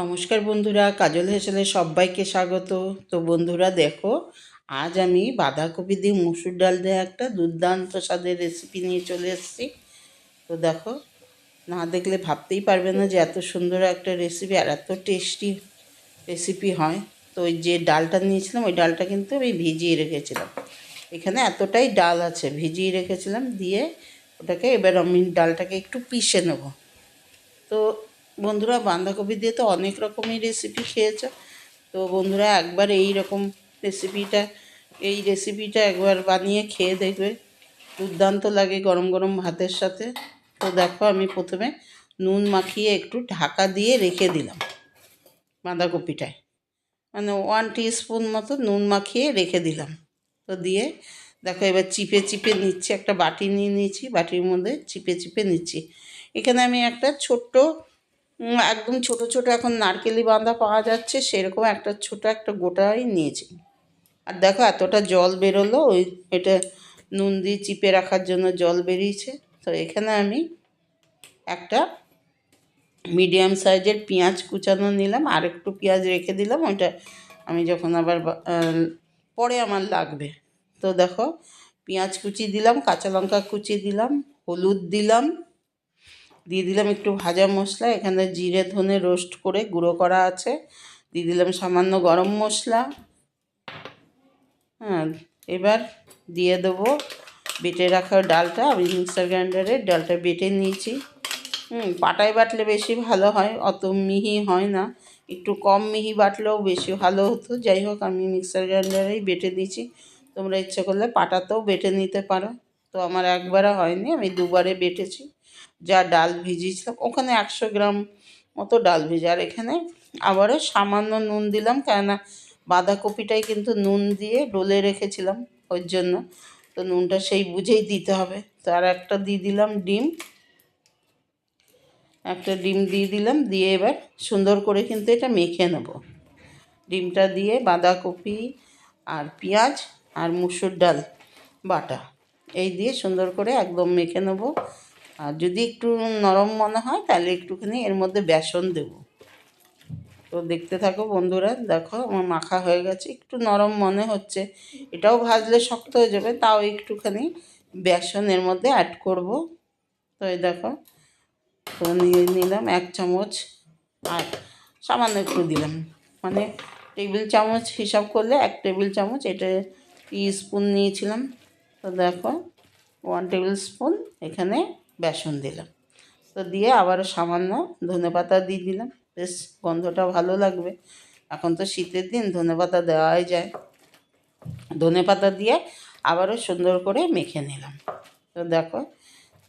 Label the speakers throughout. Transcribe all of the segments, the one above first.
Speaker 1: নমস্কার বন্ধুরা, কাজল হেসেলে সবাইকে স্বাগত। তো বন্ধুরা, দেখো, আজ আমি বাঁধাকপি দিয়ে মুসুর ডাল দিয়ে একটা দুর্দান্ত স্বাদের রেসিপি নিয়ে চলে এসেছি। তো দেখো, না দেখলে ভাবতেই পারবে না যে এত সুন্দর একটা রেসিপি আর এত টেস্টি রেসিপি হয়। তো ওই যে ডালটা নিয়েছিলাম, ওই ডালটা কিন্তু আমি ভিজিয়ে রেখেছিলাম। এখানে এতটাই ডাল আছে, ভিজিয়ে রেখেছিলাম, দিয়ে ওটাকে এবার আমি ডালটাকে একটু পিষে নেব। তো বন্ধুরা বাঁধাকপি দিয়ে তো অনেক রকমই রেসিপি খেয়েছো। তো বন্ধুরা একবার এই রকম রেসিপিটা এই রেসিপিটা একবার বানিয়ে খেয়ে দেখবে। দুর্দান্ত লাগে গরম গরম ভাতের সাথে। তো দেখো আমি প্রথমে নুন মাখিয়ে একটু ঢাকা দিয়ে রেখে দিলাম বাঁধাকপিটায়। মানে ওয়ান স্পুন মতো নুন মাখিয়ে রেখে দিলাম। তো দিয়ে দেখো এবার চিপে চিপে নিচ্ছি, একটা বাটি নিয়ে নিয়েছি, বাটির মধ্যে চিপে চিপে নিচ্ছি। এখানে আমি একটা ছোট্ট একদম ছোট ছোট এখন নারকেলি বাঁধা পাওয়া যাচ্ছে, সেরকম একটা ছোট একটা গোটাই নিয়েছি। আর দেখো এতটা জল বেরোলো, ওই এটা নুন দিয়ে চিপে রাখার জন্য জল বেরিয়েছে। তো এখানে আমি একটা মিডিয়াম সাইজের পেঁয়াজ কুচানো নিলাম, আর একটু পেঁয়াজ রেখে দিলাম, ওইটা আমি যখন আবার পরে আমার লাগবে। তো দেখো, পেঁয়াজ কুচি দিলাম, কাঁচা লঙ্কা কুচি দিলাম, হলুদ দিলাম দিয়ে দিলাম একটু ভাজা মশলা, এখানে জিরে, ধনে রোস্ট করে গুঁড়ো করা আছে। দিয়ে দিলাম সামান্য গরম মশলা। হ্যাঁ এবার দিয়ে দেবো বেটে রাখা ডালটা। আমি মিক্সার গ্রাইন্ডারে ডালটা বেটে নিয়েছি। হুম, পাটায় বাটলে বেশি ভালো হয়, অত মিহি হয় না। একটু কম মিহি বাটলেও বেশি ভালো হতো। যাই হোক, আমি মিক্সার গ্রাইন্ডারেই বেটে দিয়েছি। তোমরা ইচ্ছে করলে পাটাতেও বেটে নিতে পারো। তো আমার একবারে হয়নি, আমি দুবারে বেটেছি। যা ডাল ভিজিয়েছিলাম, ওখানে একশো গ্রাম মতো ডাল ভেজে, আর এখানে আবারও সামান্য নুন দিলাম, কেননা বাঁধাকপিটাই কিন্তু নুন দিয়ে ডলে রেখেছিলাম ওই জন্য। তো নুনটা সেই বুঝেই দিতে হবে। তো আর একটা দিয়ে দিলাম ডিম। একটা ডিম দিয়ে দিলাম, দিয়ে এবার সুন্দর করে কিন্তু এটা মেখে নেব। ডিমটা দিয়ে বাঁধাকপি আর পেঁয়াজ আর মুসুর ডাল বাটা। এই দিয়ে সুন্দর করে একদম মেখে নেব। আর যদি একটু নরম মনে হয়, তাহলে একটুখানি এর মধ্যে বেসন দেবো। তো দেখতে থাকো বন্ধুরা, দেখো আমার মাখা হয়ে গেছে। একটু নরম মনে হচ্ছে। এটাও ভাজলে শক্ত হয়ে যাবে, তাও একটুখানি বেসন এর মধ্যে অ্যাড করব। তো এই দেখো, তো নিয়ে নিলাম এক চামচ। আর সামান্য একটু দিলাম। মানে টেবিল চামচ হিসাব করলে এক টেবিল চামচ, এটা স্পুন নিয়েছিলাম। তো দেখো ওয়ান টেবিল স্পুন এখানে বেসন দিলাম। তো দিয়ে আবারও সামান্য ধনেপাতা দিয়ে দিলাম। বেশ, গন্ধটা ভালো লাগবে। এখন তো শীতের দিন ধনেপাতা দেওয়াই যায়। ধনেপাতা দিয়ে আবারও সুন্দর করে মেখে নিলাম। তো দেখো,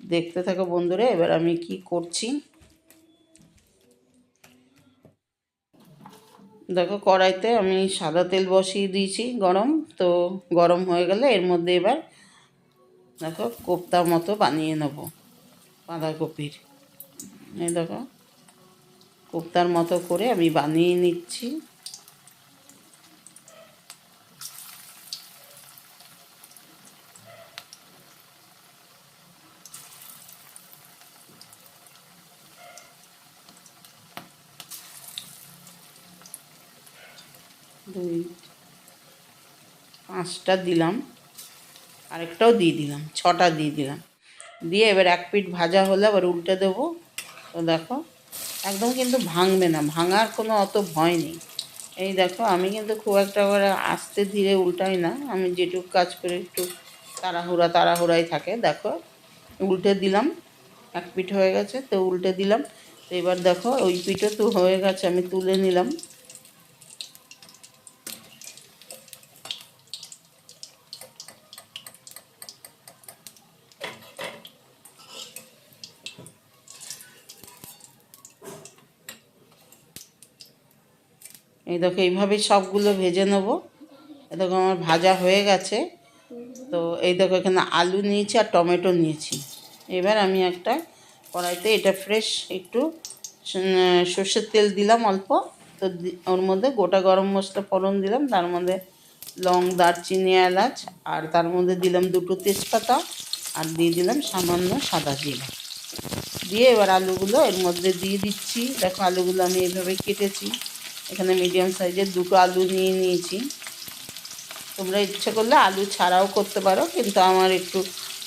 Speaker 1: দেখতে থাকো বন্ধুরা, এবার আমি কি করছি? দেখো, কড়াইতে আমি সাদা তেল বসিয়ে দিয়েছি গরম। তো গরম হয়ে গেলে এর মধ্যে এবার দেখো, কোপ্তার মতো বানিয়ে নেব, বাঁধাকপির। এই দেখো, কোপ্তার মতো করে আমি বানিয়ে নিচ্ছি। দুই, পাঁচটা দিলাম। আরেকটাও দিয়ে দিলাম, ছটা দিয়ে দিলাম। দিয়ে এবার এক পিঠ ভাজা হলে আবার উল্টে দেবো। তো দেখো, একদম কিন্তু ভাঙবে না, ভাঙার কোনো অত ভয় নেই। এই দেখো, আমি কিন্তু খুব একটা করে আস্তে ধীরে উল্টাই না, আমি যেটুকু কাজ করে একটু তাড়াহুড়া তাড়াহুড়াই থাকে। দেখো, উল্টে দিলাম, এক পিঠ হয়ে গেছে, তো উল্টে দিলাম। তো এবার দেখো, ওই পিঠও তো হয়ে গেছে, আমি তুলে নিলাম। এই দেখো, এইভাবে সবগুলো ভেজে নেব। এই দেখো, আমার ভাজা হয়ে গেছে। তো এই দেখো, এখানে আলু নিয়েছি আর টমেটো নিয়েছি। এবার আমি একটা কড়াইতে এটা ফ্রেশ একটু সর্ষের তেল দিলাম অল্প। তো ওর মধ্যে গোটা গরম মশলা ফোড়ন দিলাম। তার মধ্যে লং, দারচিনি, এলাচ আর তার মধ্যে দিলাম দুটো তেজপাতা আর দিয়ে দিলাম সামান্য সাদা জিরা। দিয়ে এবার আলুগুলো এর মধ্যে দিয়ে দিচ্ছি। দেখো, আলুগুলো আমি এইভাবে কেটেছি। এখানে মিডিয়াম সাইজের দুটো আলু নিয়ে নিয়েছি। তোমরা ইচ্ছে করলে আলু ছাড়াও করতে পারো, কিন্তু আমার একটু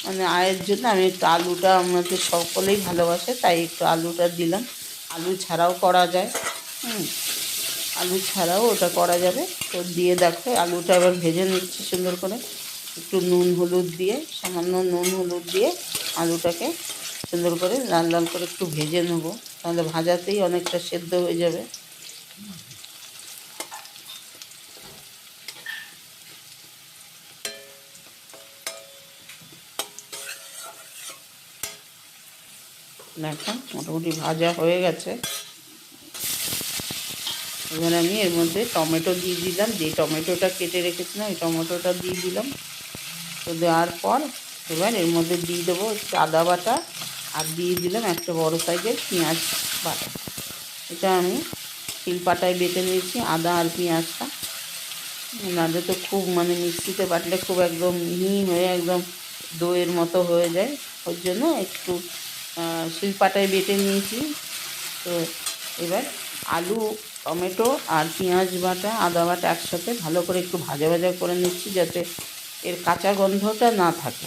Speaker 1: মানে আয়ের জন্য আমি একটু আলুটা আমাদের সকলেই ভালোবাসে, তাই একটু আলুটা দিলাম। আলু ছাড়াও করা যায়, হুম। আলু ছাড়াও ওটা করা যাবে। তো দিয়ে দেখো, আলুটা এবার ভেজে নিচ্ছি সুন্দর করে। একটু নুন হলুদ দিয়ে, সামান্য নুন হলুদ দিয়ে আলুটাকে সুন্দর করে লাল লাল করে একটু ভেজে নেব। তাহলে ভাজাতেই অনেকটা সেদ্ধ হয়ে যাবে। দেখো, মোটামুটি ভাজা হয়ে গেছে। এবার আমি এর মধ্যে টমেটো দিয়ে দিলাম। যে টমেটোটা কেটে রেখেছিলাম এই টমেটোটা দিয়ে দিলাম। তো দেওয়ার পর এবার এর মধ্যে দিয়ে দেবো একটু আদা বাটা, আর দিয়ে দিলাম একটা বড় সাইজের পেঁয়াজ বাটা। এটা আমি শিলপাটায় বেটে নিয়েছি, আদা আর পেঁয়াজটা। নাহলে তো খুব মানে মিক্সিতে বাটলে খুব একদম মিহি হয়ে একদম দইয়ের মতো হয়ে যায়। ওর জন্য একটু শিলপাটায় বেটে নিয়েছি। তো এবার আলু, টমেটো আর পেঁয়াজ বাটা, আদা বাটা একসাথে ভালো করে একটু ভাজা ভাজা করে নিচ্ছি যাতে এর কাঁচা গন্ধটা না থাকে।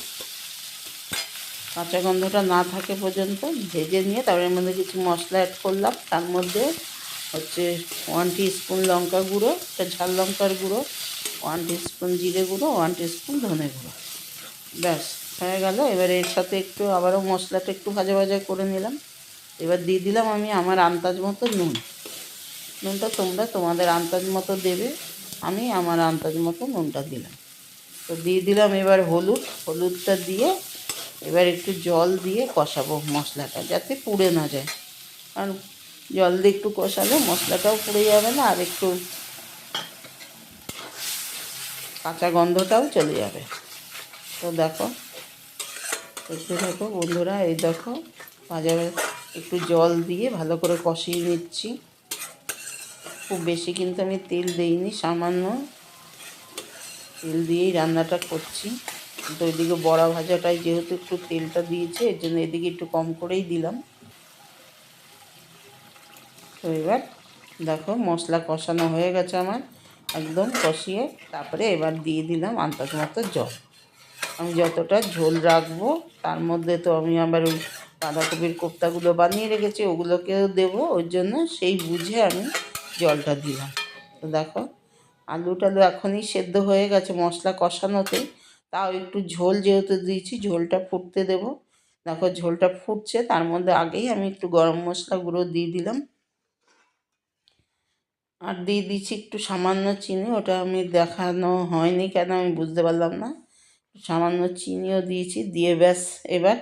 Speaker 1: কাঁচা গন্ধটা না থাকে পর্যন্ত ভেজে নিয়ে তারপরে এর মধ্যে কিছু মশলা অ্যাড করলাম। তার মধ্যে হচ্ছে ওয়ান স্পুন লঙ্কা গুঁড়ো, একটা ঝাল লঙ্কার গুঁড়ো ওয়ান স্পুন জিরে গুঁড়ো ওয়ান স্পুন ধনে গুঁড়ো। ব্যাস, হয়ে গেল। এবার এর সাথে একটু আবারও মশলাটা একটু ভাজা ভাজা করে নিলাম। এবার দিয়ে দিলাম আমি আমার আন্দাজ মতো নুন। নুনটা তোমরা তোমাদের আন্দাজ মতো দেবে। আমি আমার আন্দাজ মতো নুনটা দিলাম। তো দিয়ে দিলাম এবার হলুদ। হলুদটা দিয়ে এবার একটু জল দিয়ে কষাবো মশলাটা, যাতে পুড়ে না যায়। কারণ জল দিয়ে একটু কষালে মশলাটাও পুড়ে যাবে না, আর একটু কাঁচা গন্ধটাও চলে যাবে। তো দেখো একটু দেখো বন্ধুরা, এই দেখো ভাজা একটু জল দিয়ে ভালো করে কষিয়ে নিচ্ছি। খুব বেশি কিন্তু আমি তেল দিইনি, সামান্য তেল দিয়েই রান্নাটা করছি। তো ওইদিকে বড়া ভাজাটাই যেহেতু একটু তেলটা দিয়েছে, এর জন্য এদিকে একটু কম করেই দিলাম। তো এবার দেখো মশলা কষানো হয়ে গেছে আমার। একদম কষিয়ে তারপরে এবার দিয়ে দিলাম আন্দাজ মতো জল। আমি যতটা ঝোল রাখব, তার মধ্যে তো আমি আবার ওই বাঁধাকপির কোপ্তাগুলো বানিয়ে রেখেছি, ওগুলোকেও দেবো ওই জন্য সেই বুঝে আমি জলটা দিলাম। তো দেখো আলু টালু এখনই সেদ্ধ হয়ে গেছে মশলা কষানোতে। তাও একটু ঝোল যেহেতু দিয়েছি, ঝোলটা ফুটতে দেব। দেখো ঝোলটা ফুটছে, তার মধ্যে আগেই আমি একটু গরম মশলা গুঁড়ো দিয়ে দিলাম। আর দিয়ে দিচ্ছি একটু সামান্য চিনি, ওটা আমি দেখানো হয়নি কেন আমি বুঝতে পারলাম না। সামান্য চিনিও দিয়েছি, দিয়ে ব্যাস, এবার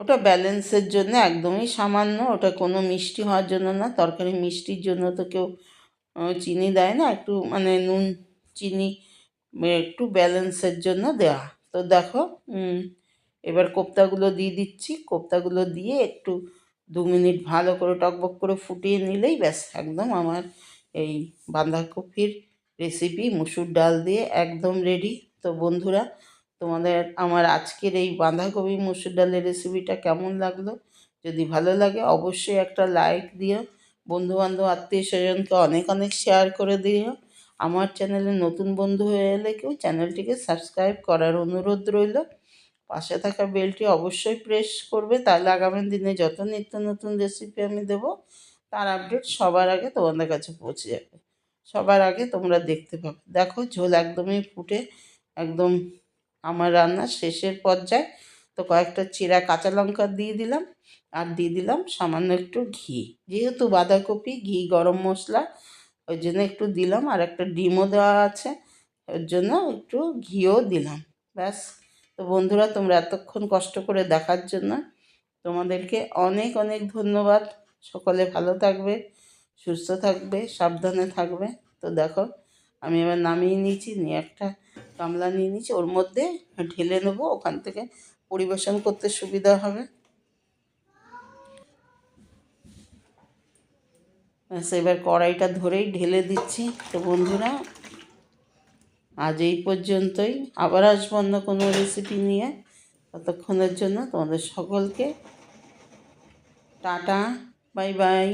Speaker 1: ওটা ব্যালেন্সের জন্য একদমই সামান্য, ওটা কোনো মিষ্টি হওয়ার জন্য না, তরকারি মিষ্টির জন্য তো কেউ চিনি দেয় না, একটু মানে নুন চিনি একটু ব্যালেন্সের জন্য দেওয়া। তো দেখো এবার কোপ্তাগুলো দিয়ে দিচ্ছি, কোপ্তাগুলো দিয়ে একটু দু মিনিট ভালো করে টকবক করে ফুটিয়ে নিলেই ব্যাস, একদম আমার এই বাঁধাকপির রেসিপি মুসুর ডাল দিয়ে একদম রেডি তো বন্ধুরা, তোমাদের আমার আজকের এই বাঁধাকপি, মুসুর ডালের রেসিপিটা কেমন লাগল? যদি ভালো লাগে অবশ্যই একটা লাইক দিও। বন্ধুবান্ধব, আত্মীয় স্বজনকে অনেক অনেক শেয়ার করে দিও। আমার চ্যানেলে নতুন বন্ধু হয়ে এলে কেউ চ্যানেলটিকে সাবস্ক্রাইব করার অনুরোধ রইল। পাশে থাকা বেলটি অবশ্যই প্রেস করবে, তাহলে আগামী দিনে যত নিত্য নতুন রেসিপি আমি দেব, তার আপডেট সবার আগে তোমাদের কাছে পৌঁছে যাবে। সবার আগে তোমরা দেখতে পাবে। দেখো ঝোল একদমই ফুটে, একদম আমার রান্না শেষের পর্যায়ে। তো কয়েকটা চিরা কাঁচা লঙ্কা দিয়ে দিলাম, আর দিয়ে দিলাম সামান্য একটু ঘি। যেহেতু বাঁধাকপি, ঘি, গরম মশলা, ওই জন্য একটু দিলাম, আর একটা ডিমও দেওয়া আছে, ওর জন্য একটু ঘিও দিলাম। ব্যাস। তো বন্ধুরা, তোমরা এতক্ষণ কষ্ট করে দেখার জন্য তোমাদেরকে অনেক অনেক ধন্যবাদ। সকলে ভালো থাকবে, সুস্থ থাকবে, সাবধানে থাকবে। তো দেখো, আমি এবার নামিয়ে নিয়েছি, নিয়ে একটা গামলা নিয়ে নিয়েছি। ওর মধ্যে ঢেলে নেব, ওখান থেকে পরিবেশন করতে সুবিধা হবে। এবার কড়াইটা ধরেই ঢেলে দিচ্ছি। তো বন্ধুরা আজ এই পর্যন্তই। আবার আসব অন্য কোনো রেসিপি নিয়ে। ততক্ষণের জন্য তোমাদের সকলকে টাটা, বাই বাই।